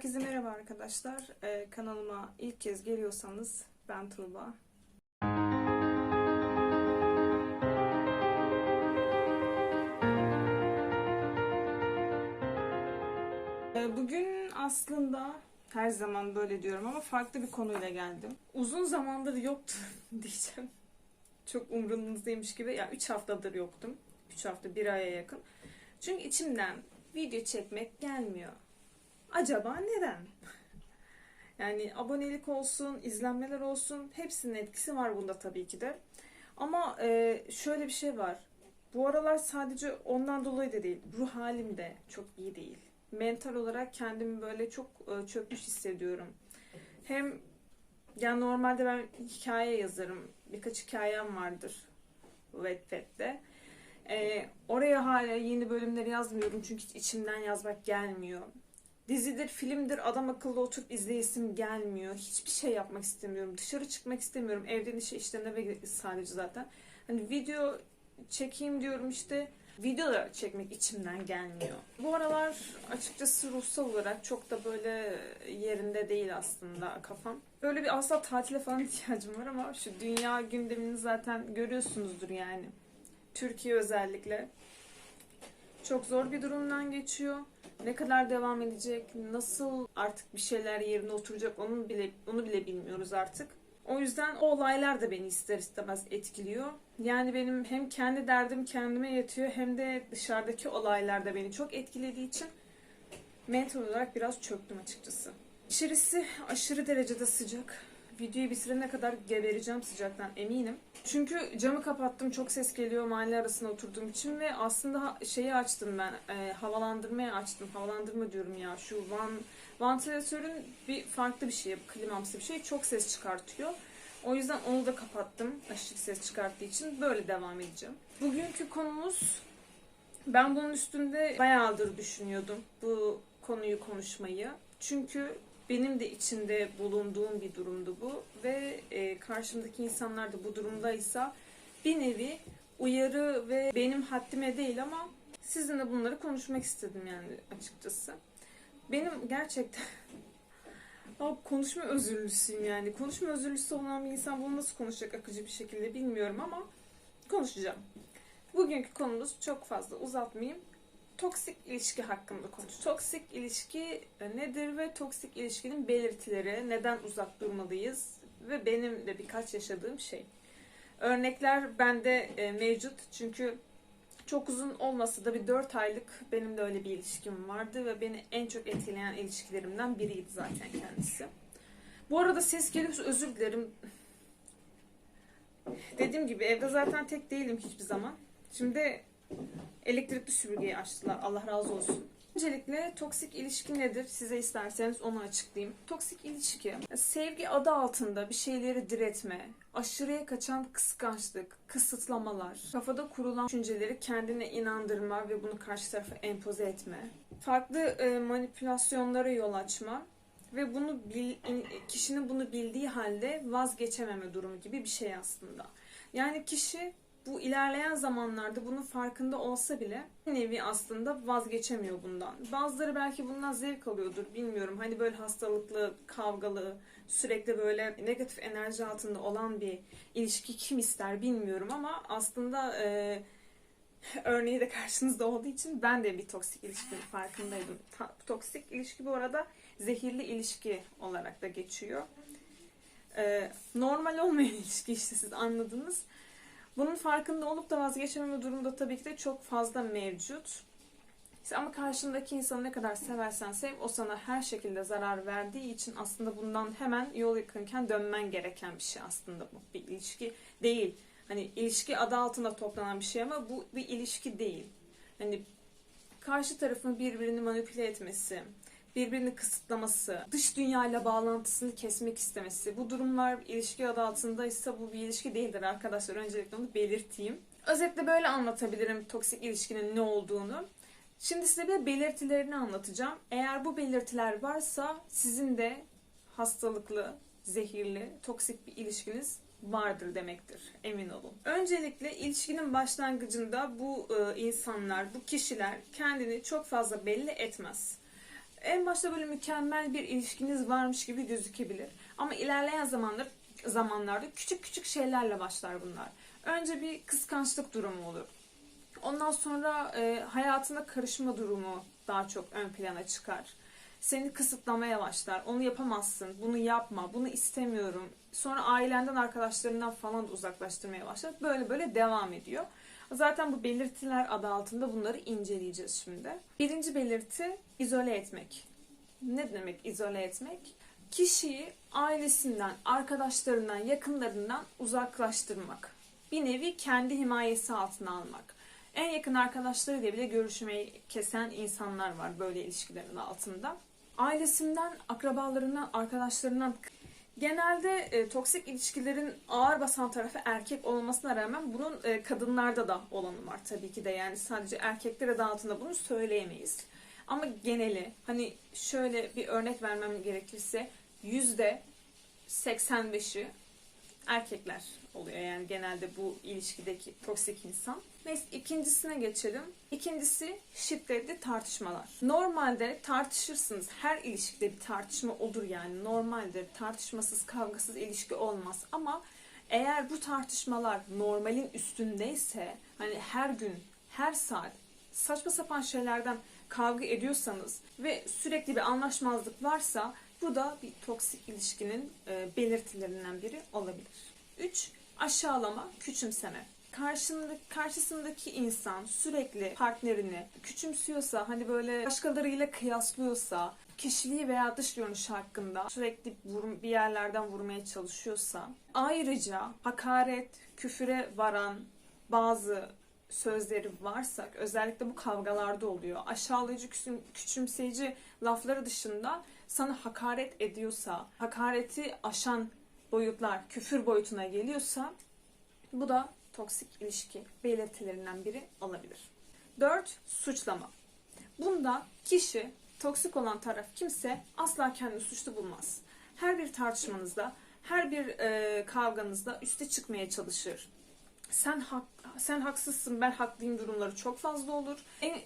Herkese merhaba arkadaşlar. Ee, kanalıma ilk kez geliyorsanız ben Tuğba. Ee, bugün aslında her zaman böyle diyorum ama farklı bir konuyla geldim. Uzun zamandır yoktu diyeceğim. Çok umrunuzdaymış gibi. Ya 3 haftadır yoktum. 3 hafta, 1 aya yakın. Çünkü içimden video çekmek gelmiyor. Acaba neden? Yani abonelik olsun, izlenmeler olsun hepsinin etkisi var bunda tabii ki de. Ama e, şöyle bir şey var. Bu aralar sadece ondan dolayı da değil. Ruh halim de çok iyi değil. Mental olarak kendimi böyle çok e, çökmüş hissediyorum. Hem yani normalde ben hikaye yazarım. Birkaç hikayem vardır Wattpad'de. E, oraya hala yeni bölümleri yazmıyorum çünkü içimden yazmak gelmiyor. Dizidir, filmdir adam akıllı oturup izleyesim gelmiyor. Hiçbir şey yapmak istemiyorum. Dışarı çıkmak istemiyorum. Evden işe işten eve sadece zaten. Hani video çekeyim diyorum işte. Video da çekmek içimden gelmiyor. Bu aralar açıkçası ruhsal olarak çok da böyle yerinde değil aslında kafam. Böyle bir asla tatile falan ihtiyacım var ama şu dünya gündemini zaten görüyorsunuzdur yani. Türkiye özellikle. Çok zor bir durumdan geçiyor. Ne kadar devam edecek, nasıl artık bir şeyler yerine oturacak onu bile onu bile bilmiyoruz artık. O yüzden o olaylar da beni ister istemez etkiliyor. Yani benim hem kendi derdim kendime yetiyor hem de dışarıdaki olaylar da beni çok etkilediği için mental olarak biraz çöktüm açıkçası. İçerisi aşırı derecede sıcak. Videoyu bitirene kadar gebereceğim sıcaktan eminim. Çünkü camı kapattım çok ses geliyor mahalle arasına oturduğum için ve aslında şeyi açtım ben e, havalandırmaya açtım. Havalandırma diyorum ya şu van vantilatörün bir farklı bir şey klimamsı bir şey çok ses çıkartıyor. O yüzden onu da kapattım aşırı ses çıkarttığı için böyle devam edeceğim. Bugünkü konumuz ben bunun üstünde bayağıdır düşünüyordum bu konuyu konuşmayı. Çünkü benim de içinde bulunduğum bir durumdu bu ve e, karşımdaki insanlar da bu durumdaysa bir nevi uyarı ve benim haddime değil ama sizinle bunları konuşmak istedim yani açıkçası. Benim gerçekten Abi konuşma özürlüsüyüm yani. Konuşma özürlüsü olan bir insan bunu nasıl konuşacak akıcı bir şekilde bilmiyorum ama konuşacağım. Bugünkü konumuz çok fazla uzatmayayım toksik ilişki hakkında konuş. Toksik ilişki nedir ve toksik ilişkinin belirtileri, neden uzak durmalıyız ve benim de birkaç yaşadığım şey. Örnekler bende e, mevcut çünkü çok uzun olmasa da bir 4 aylık benim de öyle bir ilişkim vardı ve beni en çok etkileyen ilişkilerimden biriydi zaten kendisi. Bu arada ses geliyorsa özür dilerim. Dediğim gibi evde zaten tek değilim hiçbir zaman. Şimdi elektrikli süpürgeyi açtılar. Allah razı olsun. Öncelikle toksik ilişki nedir? Size isterseniz onu açıklayayım. Toksik ilişki, sevgi adı altında bir şeyleri diretme, aşırıya kaçan kıskançlık, kısıtlamalar, kafada kurulan düşünceleri kendine inandırma ve bunu karşı tarafa empoze etme, farklı e, manipülasyonlara yol açma ve bunu bil, kişinin bunu bildiği halde vazgeçememe durumu gibi bir şey aslında. Yani kişi bu ilerleyen zamanlarda bunun farkında olsa bile nevi aslında vazgeçemiyor bundan. Bazıları belki bundan zevk alıyordur bilmiyorum. Hani böyle hastalıklı, kavgalı, sürekli böyle negatif enerji altında olan bir ilişki kim ister bilmiyorum ama aslında e, örneği de karşınızda olduğu için ben de bir toksik ilişkinin farkındaydım. Ta, toksik ilişki bu arada zehirli ilişki olarak da geçiyor. E, normal olmayan ilişki işte siz anladınız. Bunun farkında olup da vazgeçememe durumda tabii ki de çok fazla mevcut. Ama karşındaki insanı ne kadar seversen sev, o sana her şekilde zarar verdiği için aslında bundan hemen yol yakınken dönmen gereken bir şey aslında bu. Bir ilişki değil. Hani ilişki adı altında toplanan bir şey ama bu bir ilişki değil. Hani karşı tarafın birbirini manipüle etmesi, birbirini kısıtlaması, dış dünyayla bağlantısını kesmek istemesi. Bu durumlar ilişki adı altındaysa bu bir ilişki değildir arkadaşlar. Öncelikle onu belirteyim. Özetle böyle anlatabilirim toksik ilişkinin ne olduğunu. Şimdi size bir belirtilerini anlatacağım. Eğer bu belirtiler varsa sizin de hastalıklı, zehirli, toksik bir ilişkiniz vardır demektir. Emin olun. Öncelikle ilişkinin başlangıcında bu e, insanlar, bu kişiler kendini çok fazla belli etmez En başta böyle mükemmel bir ilişkiniz varmış gibi gözükebilir. Ama ilerleyen zamanlar zamanlarda küçük küçük şeylerle başlar bunlar. Önce bir kıskançlık durumu olur. Ondan sonra e, hayatına karışma durumu daha çok ön plana çıkar. Seni kısıtlamaya başlar. Onu yapamazsın, bunu yapma, bunu istemiyorum. Sonra ailenden, arkadaşlarından falan da uzaklaştırmaya başlar. Böyle böyle devam ediyor. Zaten bu belirtiler adı altında bunları inceleyeceğiz şimdi. Birinci belirti izole etmek. Ne demek izole etmek? Kişiyi ailesinden, arkadaşlarından, yakınlarından uzaklaştırmak. Bir nevi kendi himayesi altına almak. En yakın arkadaşlarıyla bile görüşmeyi kesen insanlar var böyle ilişkilerin altında. Ailesinden, akrabalarından, arkadaşlarından Genelde e, toksik ilişkilerin ağır basan tarafı erkek olmasına rağmen bunun e, kadınlarda da olanı var tabii ki de. Yani sadece erkekler adı altında bunu söyleyemeyiz. Ama geneli hani şöyle bir örnek vermem gerekirse yüzde 85'i erkekler oluyor. Yani genelde bu ilişkideki toksik insan. Neyse ikincisine geçelim. İkincisi şiddetli tartışmalar. Normalde tartışırsınız. Her ilişkide bir tartışma olur yani. Normalde tartışmasız, kavgasız ilişki olmaz. Ama eğer bu tartışmalar normalin üstündeyse, hani her gün, her saat saçma sapan şeylerden kavga ediyorsanız ve sürekli bir anlaşmazlık varsa bu da bir toksik ilişkinin e, belirtilerinden biri olabilir. 3. Aşağılama, küçümseme. Karşındaki, karşısındaki insan sürekli partnerini küçümsüyorsa, hani böyle başkalarıyla kıyaslıyorsa, kişiliği veya dış görünüş hakkında sürekli vur, bir yerlerden vurmaya çalışıyorsa, ayrıca hakaret, küfüre varan bazı sözleri varsa, özellikle bu kavgalarda oluyor. Aşağılayıcı, küçümseyici lafları dışında sana hakaret ediyorsa, hakareti aşan boyutlar küfür boyutuna geliyorsa bu da toksik ilişki belirtilerinden biri olabilir. 4. Suçlama. Bunda kişi, toksik olan taraf kimse asla kendini suçlu bulmaz. Her bir tartışmanızda, her bir e, kavganızda üste çıkmaya çalışır. Sen hak, sen haksızsın, ben haklıyım durumları çok fazla olur. En,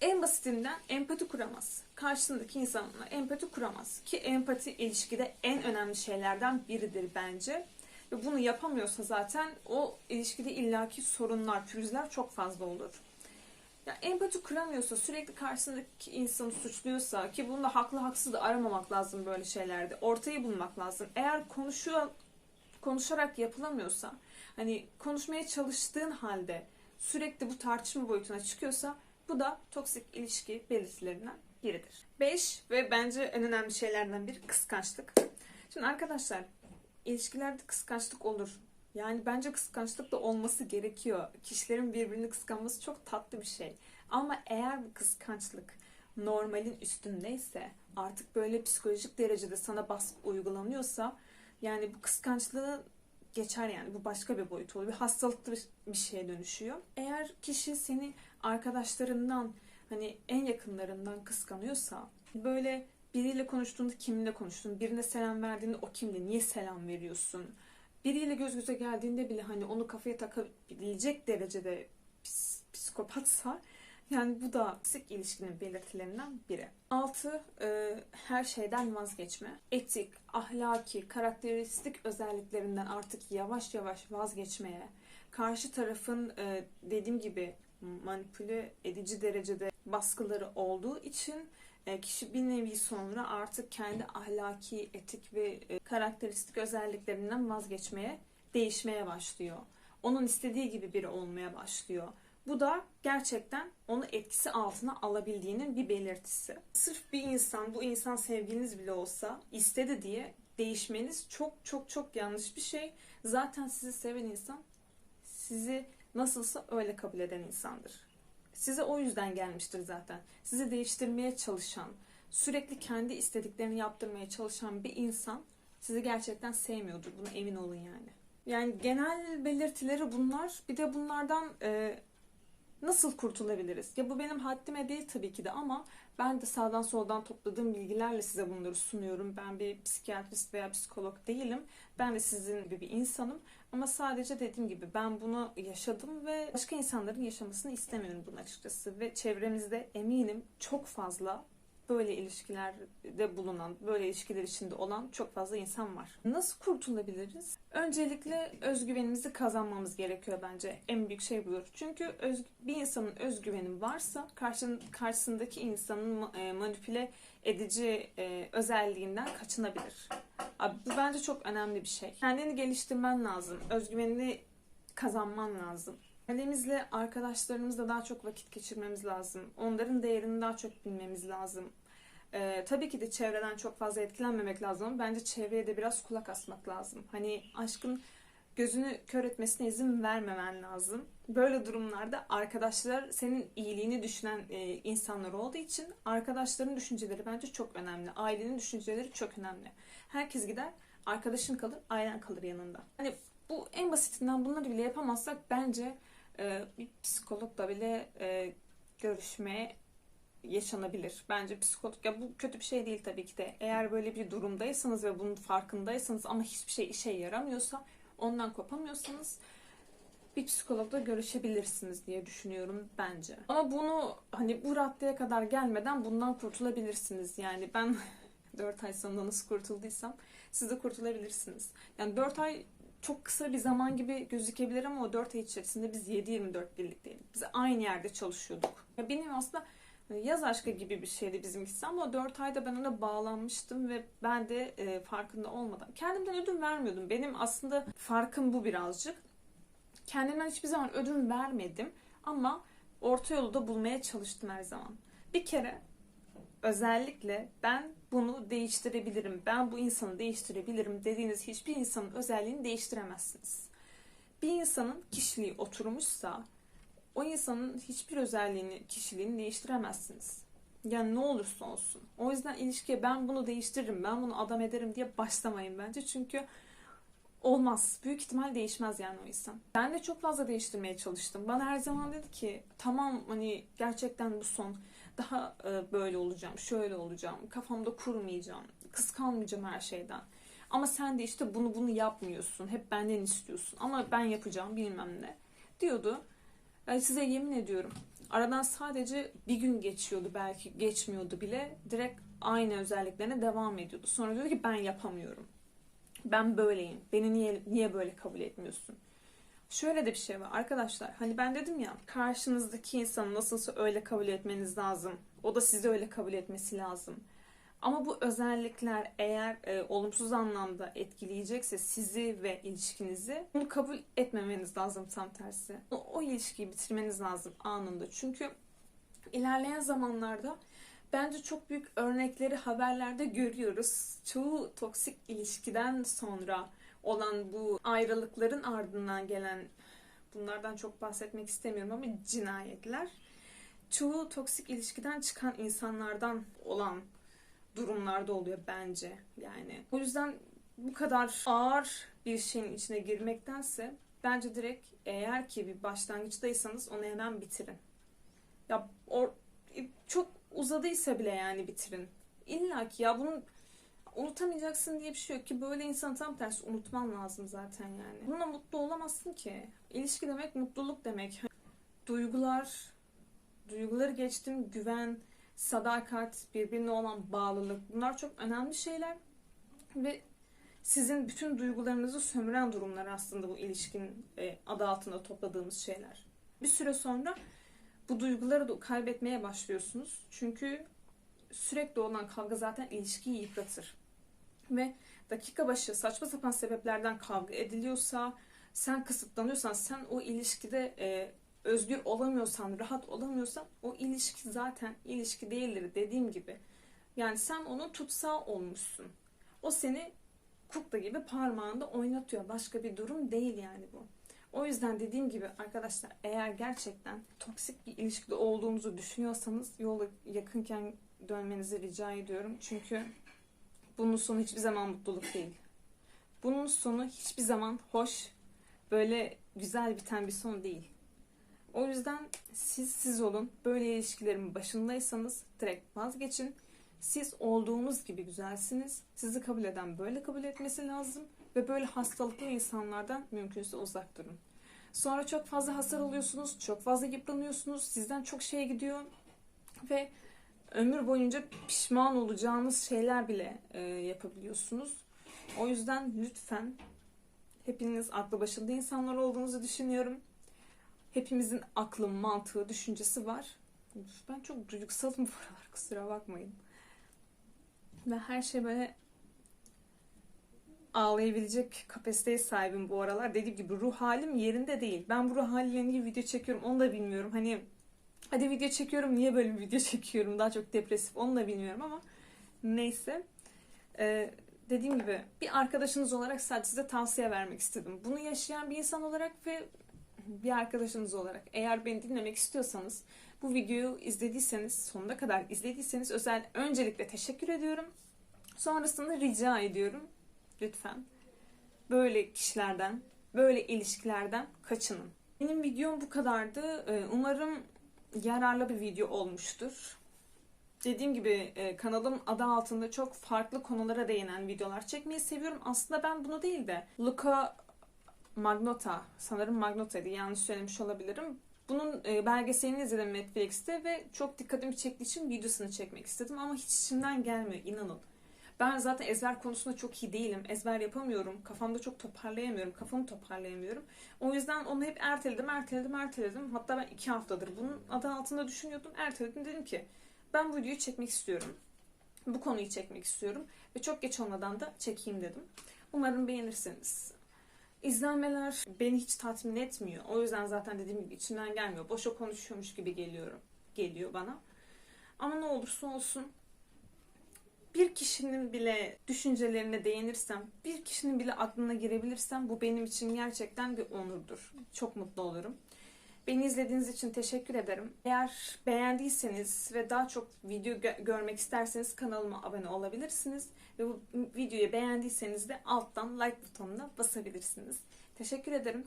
en basitinden empati kuramaz. Karşısındaki insanla empati kuramaz. Ki empati ilişkide en önemli şeylerden biridir bence. Ve bunu yapamıyorsa zaten o ilişkide illaki sorunlar, pürüzler çok fazla olur. Ya empati kuramıyorsa, sürekli karşısındaki insanı suçluyorsa ki bunda haklı haksız da aramamak lazım böyle şeylerde. Ortayı bulmak lazım. Eğer konuşuyor konuşarak yapılamıyorsa, hani konuşmaya çalıştığın halde sürekli bu tartışma boyutuna çıkıyorsa bu da toksik ilişki belirtilerinden biridir. 5 ve bence en önemli şeylerden biri kıskançlık. Şimdi arkadaşlar ilişkilerde kıskançlık olur. Yani bence kıskançlık da olması gerekiyor. Kişilerin birbirini kıskanması çok tatlı bir şey. Ama eğer bu kıskançlık normalin üstündeyse artık böyle psikolojik derecede sana baskı uygulanıyorsa yani bu kıskançlığı geçer yani bu başka bir boyut oluyor. Bir hastalıklı bir şeye dönüşüyor. Eğer kişi seni arkadaşlarından hani en yakınlarından kıskanıyorsa böyle biriyle konuştuğunda kiminle konuştun, birine selam verdiğinde o kimdi, niye selam veriyorsun? Biriyle göz göze geldiğinde bile hani onu kafaya takabilecek derecede psikopatsa yani bu da sık ilişkinin belirtilerinden biri. Altı, e, her şeyden vazgeçme. Etik, ahlaki, karakteristik özelliklerinden artık yavaş yavaş vazgeçmeye, karşı tarafın e, dediğim gibi manipüle edici derecede baskıları olduğu için kişi bir nevi sonra artık kendi ahlaki, etik ve e, karakteristik özelliklerinden vazgeçmeye, değişmeye başlıyor. Onun istediği gibi biri olmaya başlıyor. Bu da gerçekten onu etkisi altına alabildiğinin bir belirtisi. Sırf bir insan, bu insan sevgiliniz bile olsa istedi diye değişmeniz çok çok çok yanlış bir şey. Zaten sizi seven insan sizi nasılsa öyle kabul eden insandır. Size o yüzden gelmiştir zaten. Sizi değiştirmeye çalışan, sürekli kendi istediklerini yaptırmaya çalışan bir insan sizi gerçekten sevmiyordur. Buna emin olun yani. Yani genel belirtileri bunlar. Bir de bunlardan e, nasıl kurtulabiliriz? Ya bu benim haddime değil tabii ki de ama ben de sağdan soldan topladığım bilgilerle size bunları sunuyorum. Ben bir psikiyatrist veya psikolog değilim. Ben de sizin gibi bir insanım. Ama sadece dediğim gibi ben bunu yaşadım ve başka insanların yaşamasını istemiyorum bunu açıkçası. Ve çevremizde eminim çok fazla böyle ilişkilerde bulunan, böyle ilişkiler içinde olan çok fazla insan var. Nasıl kurtulabiliriz? Öncelikle özgüvenimizi kazanmamız gerekiyor bence. En büyük şey budur. Çünkü öz- bir insanın özgüveni varsa karşın, karşısındaki insanın e, manipüle edici e, özelliğinden kaçınabilir. Abi, bu bence çok önemli bir şey. Kendini geliştirmen lazım. Özgüvenini kazanman lazım. Ailemizle, arkadaşlarımızla daha çok vakit geçirmemiz lazım. Onların değerini daha çok bilmemiz lazım. Ee, tabii ki de çevreden çok fazla etkilenmemek lazım bence çevreye de biraz kulak asmak lazım. Hani aşkın gözünü kör etmesine izin vermemen lazım. Böyle durumlarda arkadaşlar senin iyiliğini düşünen e, insanlar olduğu için arkadaşların düşünceleri bence çok önemli. Ailenin düşünceleri çok önemli. Herkes gider, arkadaşın kalır, ailen kalır yanında. Hani bu en basitinden bunları bile yapamazsak bence e, bir psikologla bile e, görüşmeye yaşanabilir. Bence psikolog ya bu kötü bir şey değil tabii ki de. Eğer böyle bir durumdaysanız ve bunun farkındaysanız ama hiçbir şey işe yaramıyorsa, ondan kopamıyorsanız bir psikologla görüşebilirsiniz diye düşünüyorum bence. Ama bunu hani bu raddeye kadar gelmeden bundan kurtulabilirsiniz. Yani ben 4 ay sonunda nasıl kurtulduysam siz de kurtulabilirsiniz. Yani 4 ay çok kısa bir zaman gibi gözükebilir ama o 4 ay içerisinde biz 7-24 birlikteydik. Biz aynı yerde çalışıyorduk. Ya benim aslında yaz aşkı gibi bir şeydi bizimkisi ama o 4 ayda ben ona bağlanmıştım ve ben de e, farkında olmadan kendimden ödün vermiyordum. Benim aslında farkım bu birazcık. Kendimden hiçbir zaman ödün vermedim ama orta yolu da bulmaya çalıştım her zaman. Bir kere özellikle ben bunu değiştirebilirim, ben bu insanı değiştirebilirim dediğiniz hiçbir insanın özelliğini değiştiremezsiniz. Bir insanın kişiliği oturmuşsa o insanın hiçbir özelliğini, kişiliğini değiştiremezsiniz. Yani ne olursa olsun. O yüzden ilişkiye ben bunu değiştiririm, ben bunu adam ederim diye başlamayın bence. Çünkü olmaz. Büyük ihtimal değişmez yani o insan. Ben de çok fazla değiştirmeye çalıştım. Bana her zaman dedi ki tamam hani gerçekten bu son. Daha e, böyle olacağım, şöyle olacağım. Kafamda kurmayacağım. Kıskanmayacağım her şeyden. Ama sen de işte bunu bunu yapmıyorsun. Hep benden istiyorsun. Ama ben yapacağım bilmem ne. Diyordu. Yani size yemin ediyorum. Aradan sadece bir gün geçiyordu belki geçmiyordu bile. Direkt aynı özelliklerine devam ediyordu. Sonra diyordu ki ben yapamıyorum. Ben böyleyim. Beni niye niye böyle kabul etmiyorsun? Şöyle de bir şey var arkadaşlar. Hani ben dedim ya karşınızdaki insanı nasılsa öyle kabul etmeniz lazım. O da sizi öyle kabul etmesi lazım. Ama bu özellikler eğer e, olumsuz anlamda etkileyecekse sizi ve ilişkinizi bunu kabul etmemeniz lazım tam tersi. O, o ilişkiyi bitirmeniz lazım anında. Çünkü ilerleyen zamanlarda bence çok büyük örnekleri haberlerde görüyoruz. Çoğu toksik ilişkiden sonra olan bu ayrılıkların ardından gelen bunlardan çok bahsetmek istemiyorum ama cinayetler çoğu toksik ilişkiden çıkan insanlardan olan durumlarda oluyor bence yani. O yüzden bu kadar ağır bir şeyin içine girmektense bence direkt eğer ki bir başlangıçtaysanız onu hemen bitirin. Ya or, çok uzadıysa bile yani bitirin. İlla ki ya bunu unutamayacaksın diye bir şey yok ki böyle insanı tam tersi unutman lazım zaten yani. Bununla mutlu olamazsın ki. İlişki demek mutluluk demek. Duygular, duyguları geçtim güven, sadakat, birbirine olan bağlılık bunlar çok önemli şeyler ve sizin bütün duygularınızı sömüren durumlar aslında bu ilişkinin e, adı altında topladığımız şeyler. Bir süre sonra bu duyguları da kaybetmeye başlıyorsunuz. Çünkü sürekli olan kavga zaten ilişkiyi yıpratır. Ve dakika başı saçma sapan sebeplerden kavga ediliyorsa, sen kısıtlanıyorsan, sen o ilişkide e, özgür olamıyorsan, rahat olamıyorsan o ilişki zaten ilişki değildir dediğim gibi. Yani sen onun tutsağı olmuşsun. O seni kukla gibi parmağında oynatıyor. Başka bir durum değil yani bu. O yüzden dediğim gibi arkadaşlar eğer gerçekten toksik bir ilişkide olduğunuzu düşünüyorsanız yola yakınken dönmenizi rica ediyorum. Çünkü bunun sonu hiçbir zaman mutluluk değil. Bunun sonu hiçbir zaman hoş, böyle güzel biten bir son değil. O yüzden siz siz olun. Böyle ilişkilerin başındaysanız direkt vazgeçin. Siz olduğunuz gibi güzelsiniz. Sizi kabul eden böyle kabul etmesi lazım. Ve böyle hastalıklı insanlardan mümkünse uzak durun. Sonra çok fazla hasar alıyorsunuz. Çok fazla yıpranıyorsunuz. Sizden çok şey gidiyor. Ve ömür boyunca pişman olacağınız şeyler bile e, yapabiliyorsunuz. O yüzden lütfen hepiniz aklı başında insanlar olduğunuzu düşünüyorum. Hepimizin aklı, mantığı, düşüncesi var. Ben çok duygusalım bu aralar kusura bakmayın. Ve her şey böyle ağlayabilecek kapasiteye sahibim bu aralar. Dediğim gibi ruh halim yerinde değil. Ben bu ruh haliyle niye video çekiyorum onu da bilmiyorum. Hani hadi video çekiyorum niye böyle bir video çekiyorum daha çok depresif onu da bilmiyorum ama neyse. Ee, dediğim gibi bir arkadaşınız olarak sadece size tavsiye vermek istedim. Bunu yaşayan bir insan olarak ve bir arkadaşınız olarak eğer beni dinlemek istiyorsanız bu videoyu izlediyseniz sonuna kadar izlediyseniz özel öncelikle teşekkür ediyorum. Sonrasında rica ediyorum lütfen böyle kişilerden, böyle ilişkilerden kaçının. Benim videom bu kadardı. Ee, Umarım yararlı bir video olmuştur. Dediğim gibi e, kanalım adı altında çok farklı konulara değinen videolar çekmeyi seviyorum. Aslında ben bunu değil de Luca Magnota, sanırım Magnota'ydı yanlış söylemiş olabilirim. Bunun e, belgeselini izledim Netflix'te ve çok dikkatimi çektiği için videosunu çekmek istedim ama hiç içimden gelmiyor inanın. Ben zaten ezber konusunda çok iyi değilim. Ezber yapamıyorum. Kafamda çok toparlayamıyorum. Kafamı toparlayamıyorum. O yüzden onu hep erteledim, erteledim, erteledim. Hatta ben iki haftadır bunun adı altında düşünüyordum. Erteledim. Dedim ki ben bu videoyu çekmek istiyorum. Bu konuyu çekmek istiyorum. Ve çok geç olmadan da çekeyim dedim. Umarım beğenirsiniz. İzlenmeler beni hiç tatmin etmiyor. O yüzden zaten dediğim gibi içimden gelmiyor. Boşa konuşuyormuş gibi geliyorum. Geliyor bana. Ama ne olursa olsun bir kişinin bile düşüncelerine değinirsem, bir kişinin bile aklına girebilirsem bu benim için gerçekten bir onurdur. Çok mutlu olurum. Beni izlediğiniz için teşekkür ederim. Eğer beğendiyseniz ve daha çok video gö- görmek isterseniz kanalıma abone olabilirsiniz. Ve bu videoyu beğendiyseniz de alttan like butonuna basabilirsiniz. Teşekkür ederim.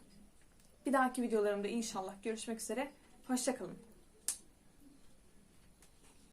Bir dahaki videolarımda inşallah görüşmek üzere. Hoşçakalın.